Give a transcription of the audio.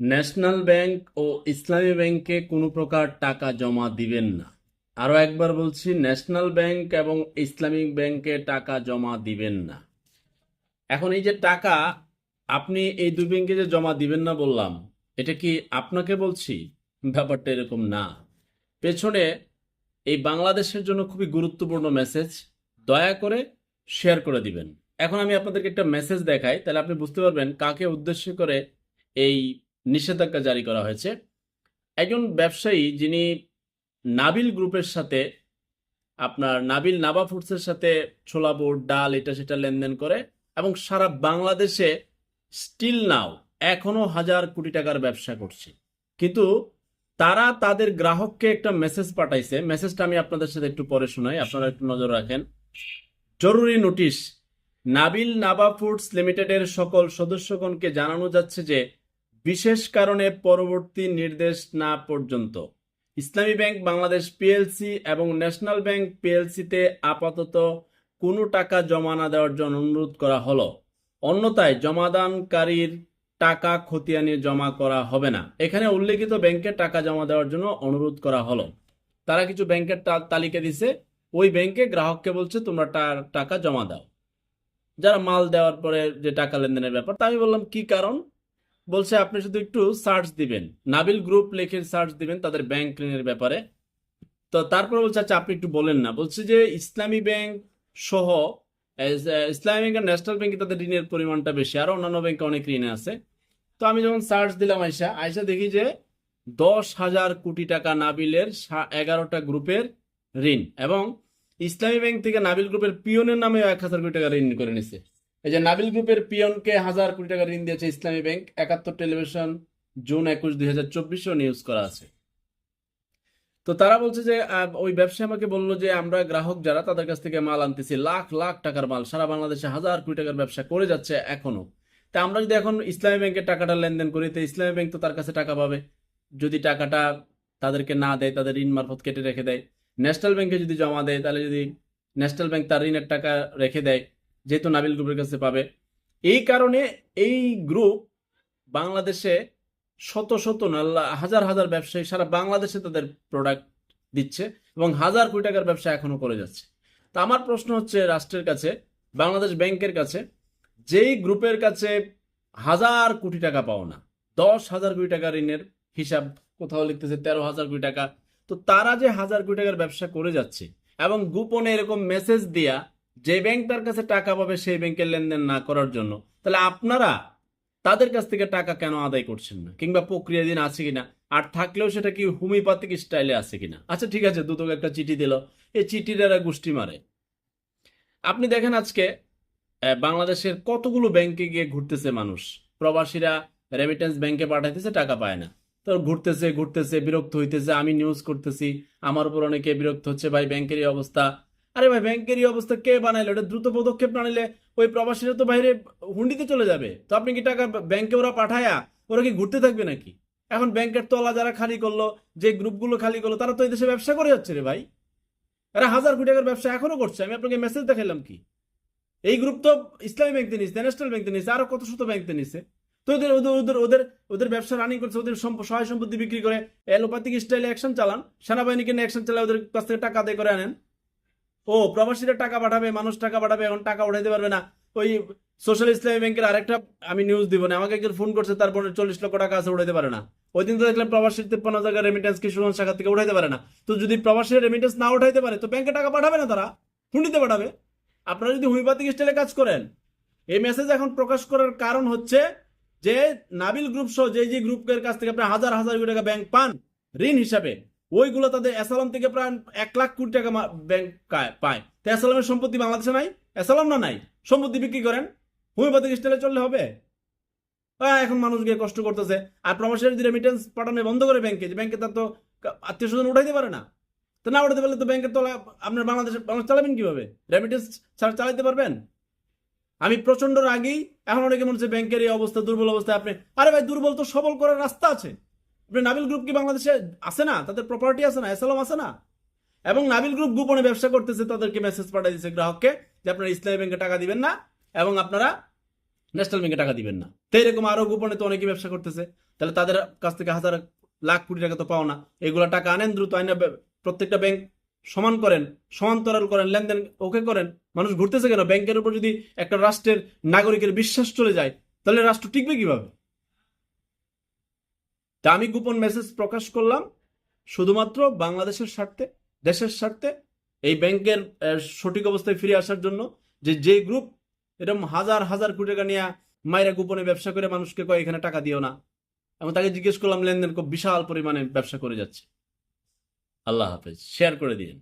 National bank ও ইসলামী ব্যাংকে কোনো প্রকার টাকা জমা দিবেন না। আরও একবার বলছি, ন্যাশনাল ব্যাংক এবং ইসলামিক ব্যাংকে টাকা জমা দিবেন না। এখন এই যে টাকা, আপনি এই দুই ব্যাংকে যে জমা দিবেন না বললাম, এটা কি আপনাকে বলছি? ব্যাপারটা এরকম না। পেছনে এই বাংলাদেশের জন্য খুবই গুরুত্বপূর্ণ মেসেজ দয়া করে শেয়ার করে দিবেন। এখন আমি আপনাদেরকে একটা মেসেজ দেখাই, তাহলে আপনি বুঝতে পারবেন কাকে উদ্দেশ্য করে এই নিষেধাজ্ঞা জারি করা হয়েছে। একজন ব্যবসায়ী যিনি নাবিল গ্রুপের সাথে আপনার নাবিল নাবা ফুডসের সাথে ছোলা বুট ডাল এটা সেটা লেনদেন করে এবং সারা বাংলাদেশে স্টিল নাও এখনও হাজার কোটি টাকার ব্যবসা করছে। কিন্তু তারা তাদের গ্রাহককে একটা মেসেজ পাঠাইছে। মেসেজটা আমি আপনাদের সাথে একটু পরে শোনাই, আপনারা একটু নজর রাখেন। জরুরি নোটিশ, নাবিল নাবা ফুডস লিমিটেডের সকল সদস্যগণকে জানানো যাচ্ছে যে বিশেষ কারণে পরবর্তী নির্দেশ না পর্যন্ত। ইসলামী ব্যাংক বাংলাদেশ পিএলসি এবং ন্যাশনাল ব্যাংক পিএলসিতে আপাতত কোনো টাকা জমা না দেওয়ার জন্য অনুরোধ করা হলো। অন্যথায় জমাদানকারীর টাকা খতিয়ানে জমা করা হবে না। এখানে উল্লেখিত ব্যাংকে টাকা জমা দেওয়ার জন্য অনুরোধ করা হলো। তারা কিছু ব্যাংকের তালিকা দিছে। ওই ব্যাংকে গ্রাহককে বলছে, তোমরা টাকা জমা দাও। যারা মাল দেওয়ার পরে যে টাকা লেনদেনের ব্যাপার, তা আমি বললাম, কি কারণ? বলছে, আপনি শুধু একটু সার্চ দিবেন। নাবিল গ্রুপ লিখে সার্চ দিবেন তাদের ব্যাংক ঋণের ব্যাপারে। তো তারপরে বলছে আচ্ছা আপনি একটু বলেন না। বলছে যে, ইসলামী ব্যাংক সহ ইসলামী ব্যাংক আর ন্যাশনাল ব্যাংকে তাদের ঋণের পরিমাণটা বেশি। আর অন্যান্য ব্যাংকে অনেক ঋণ আছে। তো আমি যখন সার্চ দিলাম আইসা আইসা দেখি যে, দশ হাজার কোটি টাকা নাবিলের এগারোটা গ্রুপের ঋণ এবং ইসলামী ব্যাংক থেকে নাবিল গ্রুপের পিওনের নামে এক হাজার কোটি টাকা ঋণ করে নিছে। এই যে নাবিল গ্রুপের পিয়নকে হাজার কোটি টাকা ঋণ দিয়েছে ইসলামী ব্যাংক। একাত্তর টেলিভিশন, জুন একুশ দুই হাজার চব্বিশেও নিউজ করা আছে। তো তারা বলছে যে ওই ব্যবসায়ী আমাকে বলল যে, আমরা গ্রাহক যারা, তাদের কাছ থেকে মাল আনতেছি, লাখ লাখ টাকার মাল। সারা বাংলাদেশে হাজার কোটি টাকার ব্যবসা করে যাচ্ছে এখনও। তা আমরা যদি এখন ইসলামী ব্যাংকের টাকাটা লেনদেন করি, তো ইসলামী ব্যাংক তো তার কাছে টাকা পাবে। যদি টাকাটা তাদেরকে না দেয়, তাদের ঋণ মারফত কেটে রেখে দেয়। ন্যাশনাল ব্যাংকে যদি জমা দেয়, তাহলে যদি ন্যাশনাল ব্যাংক তার ঋণের টাকা রেখে দেয় যেহেতু নাবিল গ্রুপের কাছে পাবে। এই কারণে এই গ্রুপ বাংলাদেশে শত শত না হাজার হাজার ব্যবসায়ী সারা বাংলাদেশে তাদের প্রোডাক্ট দিচ্ছে এবং হাজার কোটি টাকার ব্যবসা এখনও করে যাচ্ছে। তা আমার প্রশ্ন হচ্ছে রাষ্ট্রের কাছে, বাংলাদেশ ব্যাংকের কাছে, যেই গ্রুপের কাছে হাজার কোটি টাকা পাওনা দশ হাজার কোটি টাকা ঋণের হিসাব কোথাও লিখতেছে তেরো হাজার কোটি টাকা, তো তারা যে হাজার কোটি টাকার ব্যবসা করে যাচ্ছে এবং গোপনে এরকম মেসেজ দিয়া যে ব্যাংকটার কাছে টাকা পাবে সেই ব্যাংকের লেনদেন না করার জন্য, তাহলে আপনারা তাদের কাছ থেকে টাকা কেন আদায় করছেন না? কিংবা প্রক্রিয়াধীন আছে কিনা? আর থাকলেও সেটা কি হোমিওপ্যাথিক স্টাইলে আছে কিনা? আচ্ছা ঠিক আছে, দুদক একটা চিঠি দিল। এই চিঠির এরা গোষ্ঠী মারে। আপনি দেখেন আজকে বাংলাদেশের কতগুলো ব্যাংকে গিয়ে ঘুরতেছে মানুষ। প্রবাসীরা রেমিটেন্স ব্যাংকে পাঠাইতেছে, টাকা পায় না। তো ঘুরতেছে ঘুরতেছে, বিরক্ত হইতেছে, আমি নিউজ করতেছি, আমার উপর অনেকে বিরক্ত হচ্ছে, ভাই ব্যাংকের এই অবস্থা। আরে ভাই ব্যাংকের এই অবস্থা, কে বানাইলো? এটা দ্রুত পদক্ষেপ না নিলে ওই প্রবাসীরা তো বাইরে হুন্ডিতে চলে যাবে। তো আপনি কি টাকা ব্যাংকে ওরা পাঠায়া, ওরা কি ঘুরতে থাকবে নাকি? এখন ব্যাংকের তলা যারা খালি করল, যে গ্রুপগুলো খালি করল, তারা তো এই দেশে ব্যবসা করে যাচ্ছে রে ভাই। এরা হাজার কোটি টাকার ব্যবসা এখনও করছে। আমি আপনাকে মেসেজ দেখাইলাম কি? এই গ্রুপ তো ইসলামী ব্যাংকে নিচ্ছে ন্যাশনাল ব্যাংকে নিচ্ছে আরও কত শত ব্যাংকে নিচ্ছে তো ওদের ওদের ওদের ওদের ওদের ব্যবসা রানিং করছে, ওদের সহায় সম্পত্তি বিক্রি করে, অ্যালোপ্যাথিক স্টাইলে অ্যাকশন চালান, সেনাবাহিনীকে নিয়ে অ্যাকশন চালায় ওদের কাছ থেকে টাকা আদায় করে আনেন। ও, প্রবাসীরা টাকা পাঠাবে, মানুষ টাকা পাঠাবে, এখন টাকা উঠাইতে পারবে না। ওই সোশ্যাল ইসলামী ব্যাংকের আরেকটা আমি নিউজ দিব না, আমাকে একজন ফোন করছে তারপর চল্লিশ লক্ষ টাকা আছে, উঠাইতে পারে না। ওই দিন তো দেখলাম প্রবাসীর তিপ্পান্ন জায়গায় রেমিটেন্স কিশোরগঞ্জ শাখা থেকে উঠাইতে পারে না। তো যদি প্রবাসীর রেমিটেন্স না উঠাইতে পারে, তো ব্যাংকে টাকা পাঠাবে না তারা? হুন্ডিতে পাঠাবে। আপনারা যদি হোমিওপ্যাথিক স্টাইলে কাজ করেন, এই মেসেজ এখন প্রকাশ করার কারণ হচ্ছে যে নাবিল গ্রুপ সহ, যে যে গ্রুপের কাছ থেকে আপনি হাজার হাজার কোটি টাকা ব্যাংক পান, ঋণ হিসাবে ওইগুলো তাদের অ্যাসালাম থেকে প্রায় এক লাখ কোটি টাকা ব্যাংক পায়। তো অ্যাসালামের সম্পত্তি বাংলাদেশে নাই? অ্যাসালাম না নাই? সম্পত্তি বিক্রি করেন? হোমিওপ্যাথিক স্টাইলে চললে হবে? এখন মানুষ গিয়ে কষ্ট করতেছে। আর প্রবাসীরা যদি রেমিটেন্স পাঠানো বন্ধ করে ব্যাংকে, যে ব্যাংকে তার তো আত্মীয় স্বজন উঠাইতে পারে না। তো না উঠাতে পারলে তো ব্যাংকের তলা আপনার বাংলাদেশে বাংলাদেশ চালাবেন কীভাবে? রেমিটেন্স ছাড়া চালাতে পারবেন? আমি প্রচণ্ড রাগী। এখন অনেকে মনে হচ্ছে ব্যাংকের এই অবস্থা, দুর্বল অবস্থায় আপনি আরে ভাই, দুর্বল তো সবল করার রাস্তা আছে। নাবিল গ্রুপ কি বাংলাদেশে আছে না? তাদের প্রপার্টি আছে না? এসালাম আছে না? এবং নাবিল গ্রুপ গোপনে ব্যবসা করতেছে, তাদেরকে মেসেজ পাঠিয়ে দিচ্ছে গ্রাহককে যে আপনারা ইসলামী ব্যাংকে টাকা দিবেন না এবং আপনারা ন্যাশনাল ব্যাংকে টাকা দিবেন না। তো এরকম আরও গোপনে তো অনেকে ব্যবসা করতেছে। তাহলে তাদের কাছ থেকে হাজার লাখ কোটি টাকা তো পাও না। এগুলা টাকা আনেন, দ্রুত আইনা প্রত্যেকটা ব্যাংক সমান করেন, সমান্তরাল করেন, লেনদেন ওকে করেন। মানুষ ঘুরতেছে কেন? ব্যাংকের উপর যদি একটা রাষ্ট্রের নাগরিকের বিশ্বাস চলে যায়, তাহলে রাষ্ট্র টিকবে কীভাবে? তা আমি গোপন মেসেজ প্রকাশ করলাম। শুধুমাত্র বাংলাদেশের স্বার্থে, দেশের স্বার্থে, এই ব্যাংকের সঠিক অবস্থায় ফিরে আসার জন্য যে যে গ্রুপ এরকম হাজার হাজার কোটি টাকা নিয়ে মায়েরা গোপনে ব্যবসা করে মানুষকে কয়, এখানে টাকা দিও না। এবং তাকে জিজ্ঞেস করলাম, লেনদেন খুব বিশাল পরিমাণে ব্যবসা করে যাচ্ছে। আল্লাহ হাফেজ শেয়ার করে দিন